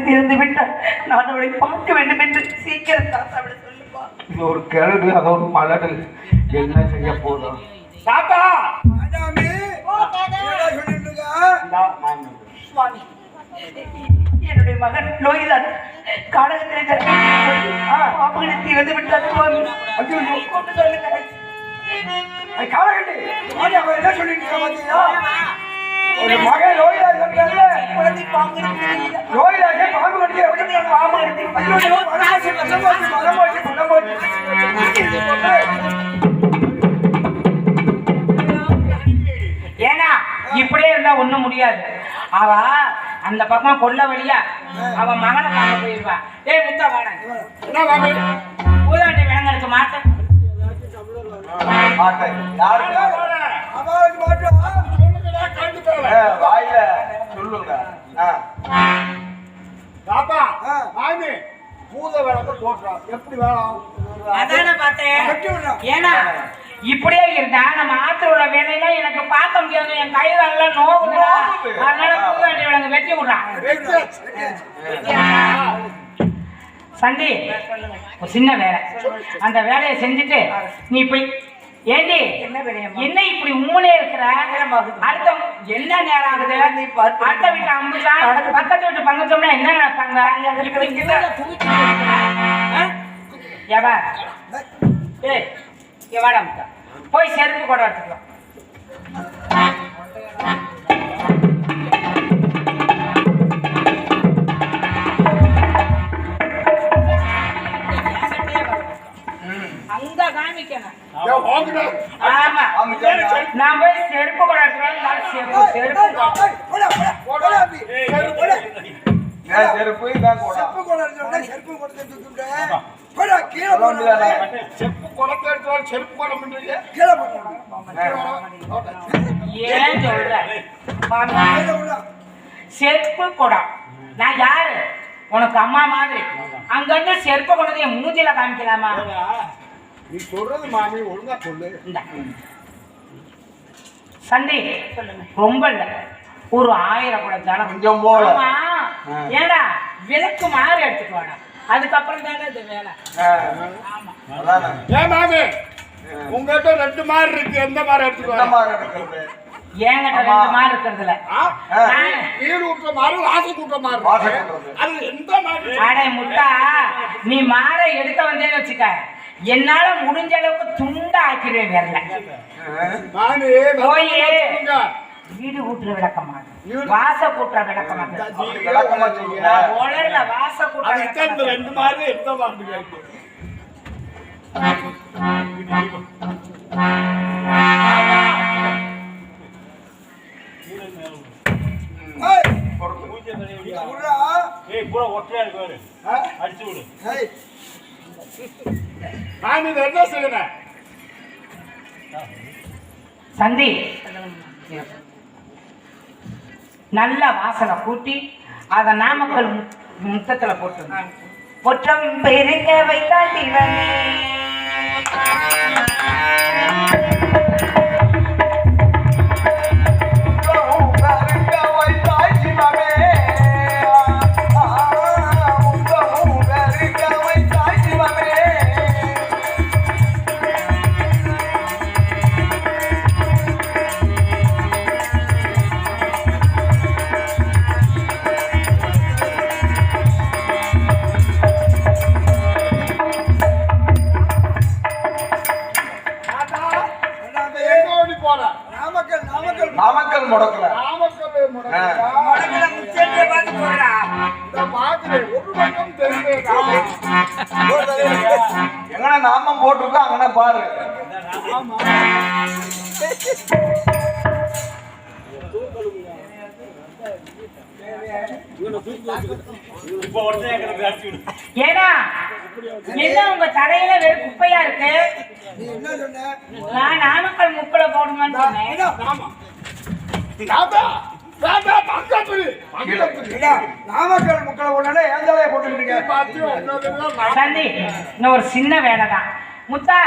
திறந்து விட்டார் நான் அவளை பார்க்க வேண்டும் என்று சீக்கிரம் தாத்தாவிட சொல்லுப்பா இது ஒரு கிழடு அது ஒரு மலடு என்ன செய்ய போதும்? தாத்தா. சுவாமி என்னுடைய மகன் லோகிதான் காடகத்திலே பாபுகளை திறந்து விட்டார் சுவாமி. கொண்டு சொல்லுங்க. ஐ, காலகட்டி, அவன் என்ன சொல்லிட்டு? ஒரு மகன் லோகிதாஸ் இருக்கான்ல, குழந்தை பாம்பு லோகிதாஸை பாம்பு கடிச்சு எவ்வளவு பாம்பு கடிச்சு, ஐயோ, ஐயோ, மரம் போச்சு, மரம் போச்சு, மரம் போச்சு, மரம் போச்சு. ஏன்னா இப்படியே இருந்தா ஒண்ணும் முடியாது. அவ அந்த பக்கம் கொல்ல வழியா அவன் மகனை பார்க்க போயிருவா ஏய் முத்தா வாடா? பூதாண்டி விலங்கெடுக்க மாட்டேன் மாட்டேன். யாருக்கு? இப்படியே இருந்தா நம்ம ஆத்துல உள்ள வேலையெல்லாம் எனக்கு பார்க்க முடியாது என் கை எல்லாம் நோவுதுடா. நோவுது. அதனால விலங்கு வெட்டி விடுறான். சண்டி ஒரு சின்ன வேலை. அந்த வேலையை செஞ்சுட்டு நீ போய் ஏண்டி என்ன இப்படி உம்முனே இருக்கிற? அடுத்த என்ன நேரம் ஆகுது. அடுத்த வீட்டு அம்புச்சா பக்கத்து வீட்டு பங்கச்சோம்னா என்ன நினைப்பாங்க எவா ஏய் எவாடா போய் செருப்பு கூட எடுத்துக்கலாம். நான் போய் செருப்பு கூட செருப்பு செருப்பு. செருப்பு கூட செருப்பு கூட போடா, கீழே போடா. செப்பு குளத்தை எடுத்து செருப்பு குளம் பண்றீங்க. கீழே போடா. ஏன் சொல்ற? போடா. செருப்பு குடம் நான் யாரு? உனக்கு அம்மா மாதிரி. அங்கிருந்து செருப்பு கொண்டது என் மூஞ்சில காமிக்கலாமா? நீ சொல்றது மாமி ஒழுங்கா சொல்லு. சந்தி ரொம்ப இல்ல. ஒரு ஆயிரம் கூட கொஞ்சம். ஏடா விளக்கு மாறி எடுத்துட்டு வாடா. அதுக்கப்புறம் தானே இது வேலை. ஏன் மாமி உங்ககிட்ட ரெண்டு மாதிரி இருக்கு எந்த மாதிரி இந்த எடுத்துக்கோ மாதிரி எடுக்கிறது. ஏங்கிட்ட. ரெண்டு இருக்கிறதுல. நான் வீடு விட்டுற மாதிரி வாசல் இருக்கு. கூட்டுறது. அது எந்த மாதிரி அடே முட்டா நீ மாற எடுக்க வந்தேன்னு வச்சுக்க என்னால முடிஞ்ச அளவுக்கு துண்டா ஆக்கிடுவேன். மாமி போய். வீடு கூட்டுற விளக்கமாக வீடு- வாச கூட்டுற விளக்கமாக அப்படி விளக்கமா செய்யுங்க. நான் உலர்ல வாச கூட்டுற ரெண்டு மாதிரி எந்த? ஏய், மாமி இதை என்ன செய்யணும் சந்தி நல்ல வாசனை கூட்டி அதை நாமக்கல் முத்தத்துல போட்டு முற்றம் பெருங்க வைத்தால் ஏன்னா என்ன உங்க தலையில வெறும் குப்பையா இருக்கு? நீ என்ன சொன்ன நான் நாமக்கல் முப்பல போடுங்கன்னு சொன்னேன் நாமக்கல் முக்களை உடனே ஏன் தலையை போட்டுக்கிட்டு ஒரு சின்ன வேலை தான். முத்தா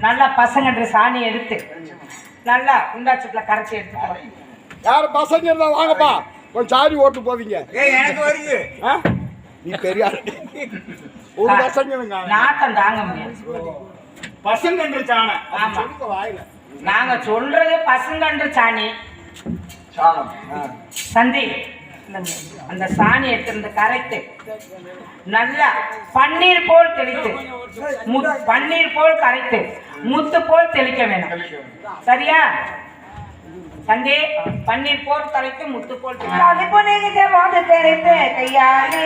நல்லா பசங்க சாணி எடுத்து. நல்லா குண்டாச்சுட்டுல கரைச்சி எடுத்துக்கலாம் யார் பசங்க இருந்தா வாங்கப்பா. கொஞ்சம் சாரி ஓட்டு போவீங்க. ஏய் எனக்கு வருது? நீ பெரிய ஆளு. ஒரு பசங்க நாட்டம் தாங்க முடியாது. பசங்க சாண. ஆமா. சொல்லுங்க வாயில. நாங்க சொல்றது பசுங்கன்று சாணி. சாணம். சந்தி அந்த சாணி எடுத்திருந்த கரைத்து நல்லா பன்னீர் போல் தெளித்து பன்னீர் போல் கரைத்து முத்து போல் தெளிக்க வேணும். சரியா? சந்தி பன்னீர் போல் கரைத்து முத்து போல் அது புனைகிட்ட மாது தெரிந்து கையாலே.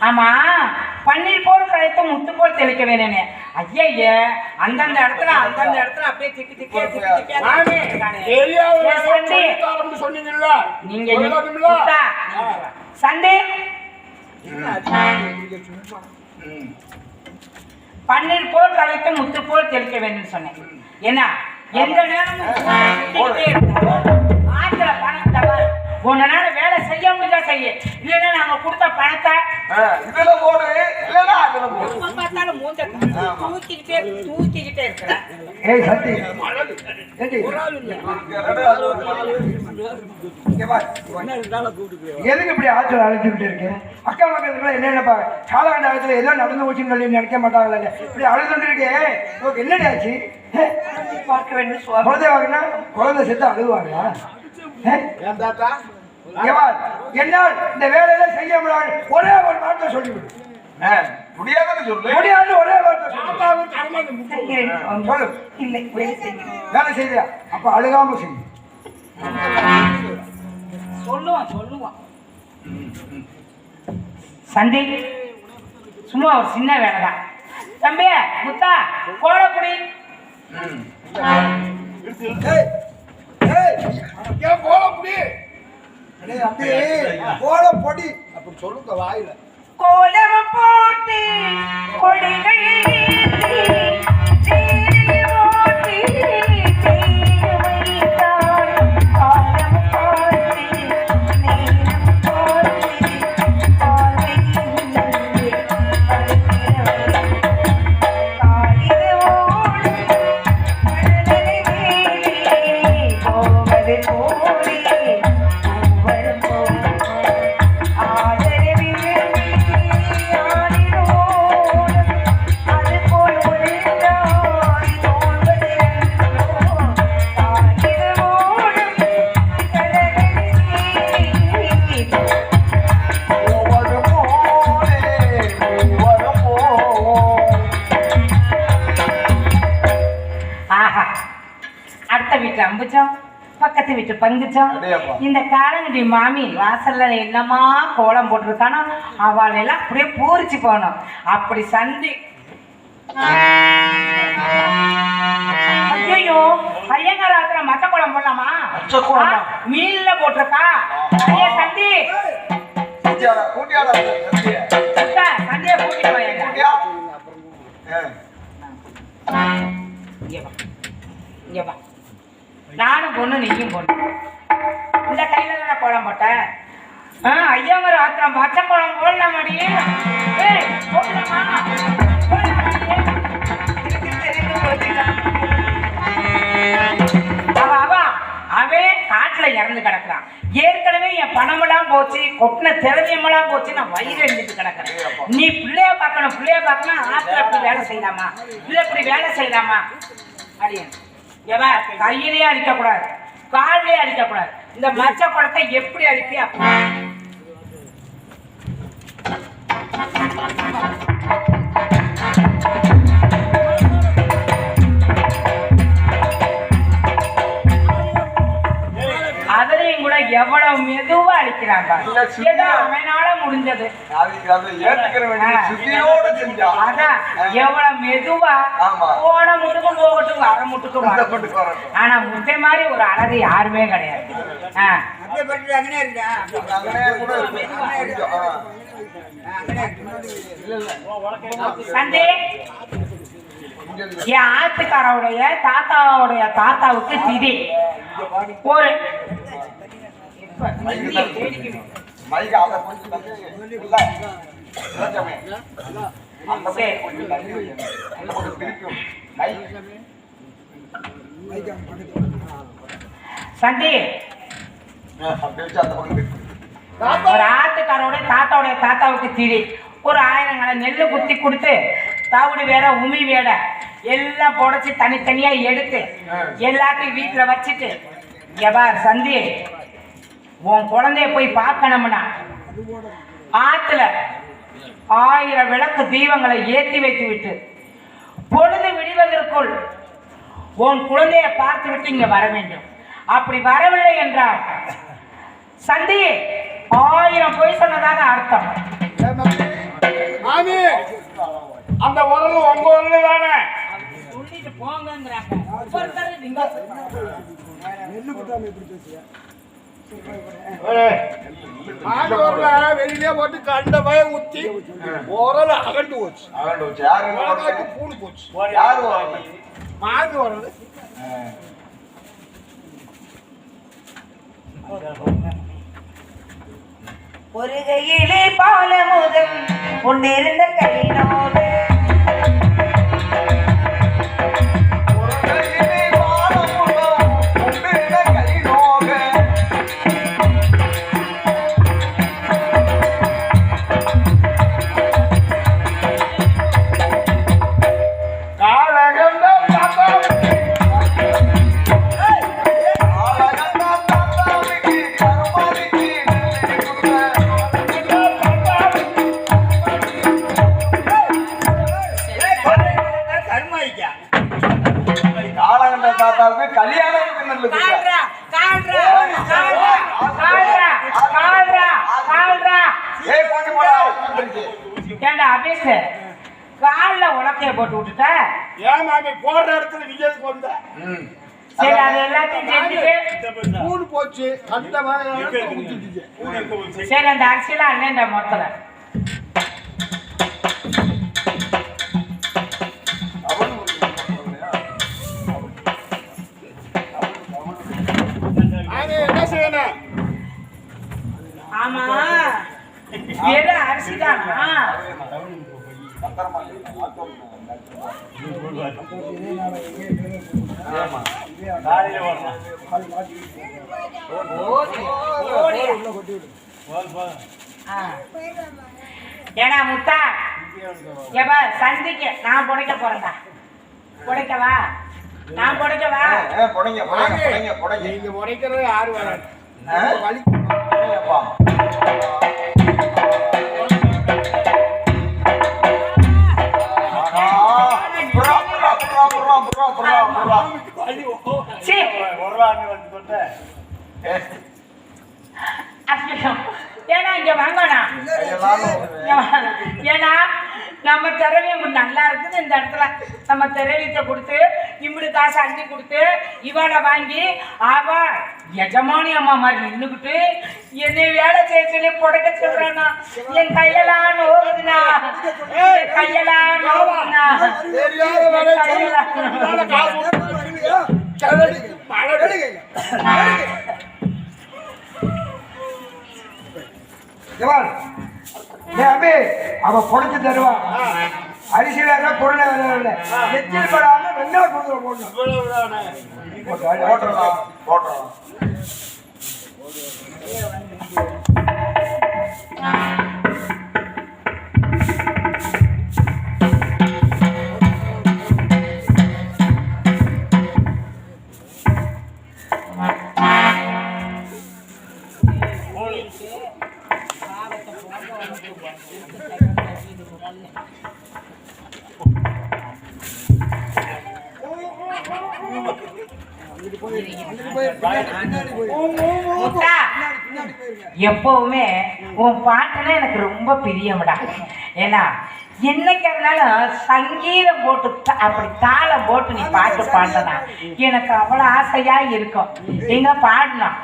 ஆமா பன்னீர் போல் கரைத்து முத்து போல் தெளிக்க வேணும்னு. ஐயய்ய அந்தந்த இடத்துல அந்தந்த இடத்துல அப்படியே திக்கி திக்கி திக்கி திக்கியா நானே இருக்கானே. தெரியாத ஏ, சந்தி சொல்லித்தாரம்னு சொன்னீங்கல்ல? நீங்க சொல்லணும்ல? முத்தா, நீங்க சந்தி பன்னீர் போல் கரைத்து முத்து போல் தெளிக்க வேண்டும் சொன்னேன். என்ன எந்த நேரமும். ஆத்துல பணம் உன்னால வேலை செய்ய முடிஞ்சா செய்ய. இல்லைன்னா நாங்க கொடுத்த பணத்தை இதுல போடு. இல்லைன்னா அதுல போடு. பார்த்தாலும் மூஞ்ச தூக்கிக்கிட்டே தூக்கிக்கிட்டே இருக்கிறேன் ஏய் சத்தி. எதுக்கு இப்படி ஆற்றல் அழைச்சிக்கிட்டு இருக்கு? அக்கா மக்களுக்குள்ள என்னென்ன காலகண்டத்தில் ஏதோ நடந்து போச்சுன்னு சொல்லி நினைக்க மாட்டாங்களே இப்படி அழுதுட்டு இருக்கே. உனக்கு என்னடி ஆச்சு? ஏ? பார்க்க வேண்டும் குழந்தை வாங்கினா குழந்தை செத்து அழுவாங்களா என்னால் இந்த வேலையில செய்ய முடியாது. ஒரே ஒரு வார்த்தை சொல்லிவிடு. முடியாதுன்னு சொல்லு. முடியாது ஒரே வார்த்தை சொல்லு. வேலை செய்தியா அப்ப அழுகாம செய்யும் சொல்லுவான் சொல்லுவான். சந்தி சும்மா ஒரு சின்ன வேலை தான் தம்பி முத்தா ஏய், ஏன் போல அப்படி டேய் தம்பி, கோலம் பொடி. அப்படி சொல்லுங்க வாயில. கோலம் போட்டு கொடிகள் வீட்டு அம்புச்சம் பக்கத்து வீட்டு பங்குச்சம். இந்த காலங்கடி மாமி வாசல்ல என்னமா கோலம் போட்டிருக்கானோ அவள் எல்லாம் அப்படியே பூரிச்சு போகணும் அப்படி சந்தி ஐயோ ஐயங்கார் ஆத்திர மச்ச கோலம் போடலாமா? மீன்ல போட்டிருக்கா? ஐயா சந்தி. சந்தியை. கூட்டிட்டு வாங்க கூட்டியா ஆ. இங்க வா. இங்க வா. நானும் பொண்ணு நீயும் பொண்ணு. இந்த கையில் தானே குழம்பு போட்டேன் ஆ ஐயா மாதிரி ஆத்திரம் பச்சை குழம்பு போடலாம்? ஏய் அவன் காட்டுல இறந்து கிடக்குறான். ஏற்கனவே என் பணமெல்லாம் போச்சு கொட்டின திரவியமெல்லாம் போச்சு நான் வயிறு எழுந்துட்டு கிடக்குறேன். நீ பிள்ளைய பார்க்கணும் பிள்ளைய பார்க்கணும் ஆத்துல இப்படி வேலை செய்யலாமா? இல்லை இப்படி வேலை செய்யலாமா? அடியன். எவ கையிலேயே அடிக்கக்கூடாது காலிலே அடிக்கக்கூடாது இந்த மச்ச குளத்தை எப்படி அடிப்பியா Thank you. எவ்வளவு மெதுவா அடிக்கிறாங்க. ஏதோ அவனால முடிஞ்சது. அதான். எவ்வளவு மெதுவா. போன முட்டுக்கும் போகட்டும் அரை முட்டுக்கும். ஆனா முட்டை மாதிரி ஒரு அழகு யாருமே கிடையாது. சந்தே. என் ஆத்துக்காரோடைய தாத்தாவுடைய தாத்தாவுக்கு திதி. ஒரு சண்டி ஒரு ஆத்துக்காரோட தாத்தாவுடைய தாத்தாவுக்கு திதி ஒரு ஆயிரம் ஆயிரங்களை நெல் குத்தி கொடுத்து தவிடு வேற உமி வேற எல்லாம் புடச்சி தனித்தனியா எடுத்து எல்லாத்தையும் வீட்டுல வச்சுட்டு எவா சந்தி? உன் குழந்தைய போய் பார்க்கணும்னா ஆத்துல ஆயிரம் விளக்கு தீபங்களை ஏற்றி வைத்து விட்டு பொழுது விடுவதற்குள் உன் குழந்தையை பார்த்து விட்டு இங்க வர வேண்டும். அப்படி வரவில்லை என்றால் சந்தி ஆயிரம் பொய் சொன்னதாக அர்த்தம். அந்த உரல் உங்க உரல் தானே? சொல்லிட்டு போங்கங்கிறாங்க. வெளியிலே போட்டு கண்ட பய ஊத்தி உரல் அகண்டு போச்சு. அவன் வச்சு யாரு உரலாக்கி பூணு போச்சு. யாரு? மாமி உரல் ஒரு கையிலே பாலமுதம் பொன்னிருந்த கையினோடு போச்சு ஊத்திட்டு சரி அந்த அரிசியெல்லாம் அண்ணன் மொத்தல. ஆமா. எது அரிசி தானா. ஆ. ஏடா முத்தா ஏப்பா சந்திக்க நான் புடைக்க போறேன்டா புடைக்கவா நான் புடைக்கவா புடைங்க, புடைங்க, புடைங்க, புடைங்க. நீங்க உடைக்கிறது யாரு வராது? வலி. ஆஹா. புறா, புறா, புறா, புறா, புறா, புறா, புறா. ஏன்னா இங்க வாங்கண்ணா. ஏன்னா நம்ம திறமையும் நல்லா இருக்குது. இந்த இடத்துல நம்ம திறவியத்தை கொடுத்து இம்புடு காசு அள்ளி கொடுத்து இவளை வாங்கி அவ எஜமானி அம்மா மாதிரி நின்றுக்கிட்டு என்னை வேலை செய்ய சொல்லி புடைக்க சொல்றானா. என் கையெல்லாம் நோகுதுண்ணா. கையெல்லாம் நோகுதுண்ணா. கையெல்லாம் அபி அவ புடைச்சு தருவா. அரிசி வேற பொருளை வேற இல்லை. எச்சில் படாம வெங்காயம் கொடுத்துட போடணும் போட்டுடலாம். எப்பவுமே உன் பாட்டுனா எனக்கு ரொம்ப பிரியம்டா. ஏன்னா என்னைக்கு இருந்தாலும் சங்கீதம் போட்டு அப்படி தாளம் போட்டு நீ பாட்டு பாடினா எனக்கு அவ்வளோ ஆசையா இருக்கும். எங்க பாடணும்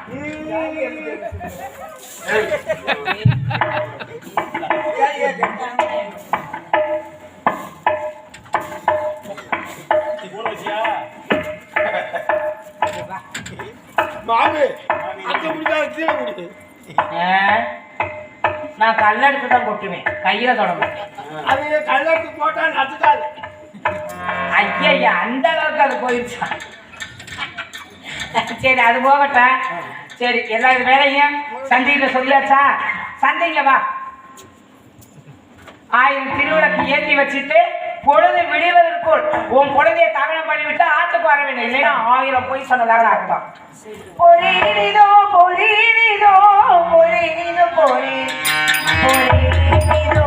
முடிஞ்சா கீழே முடி நான் கல்லெடுத்து தான் கொட்டுவேன். கையில தொட மாட்டேன். அது கல்லெடுத்து போட்டா நச்சுக்காது ஐயா அந்த அளவுக்கு அது போயிடுச்சா சரி அது போகட்டா சரி எல்லா இது வேலையும் சந்தையில் சொல்லியாச்சா? சந்தைங்க வா. ஆயிரம் திருவிளக்கு ஏற்றி வச்சுட்டு பொழுது விடுவதற்குள் உன் குழந்தைய தகனம் பண்ணிவிட்டு ஆத்துக்கு வர வேண்டும். இல்லைன்னா ஆயிரம் போய் சொன்னதாக அர்த்தம். பொரினிதோ பொரினிதோ பொரினிதோ பொறி பொரினிதோ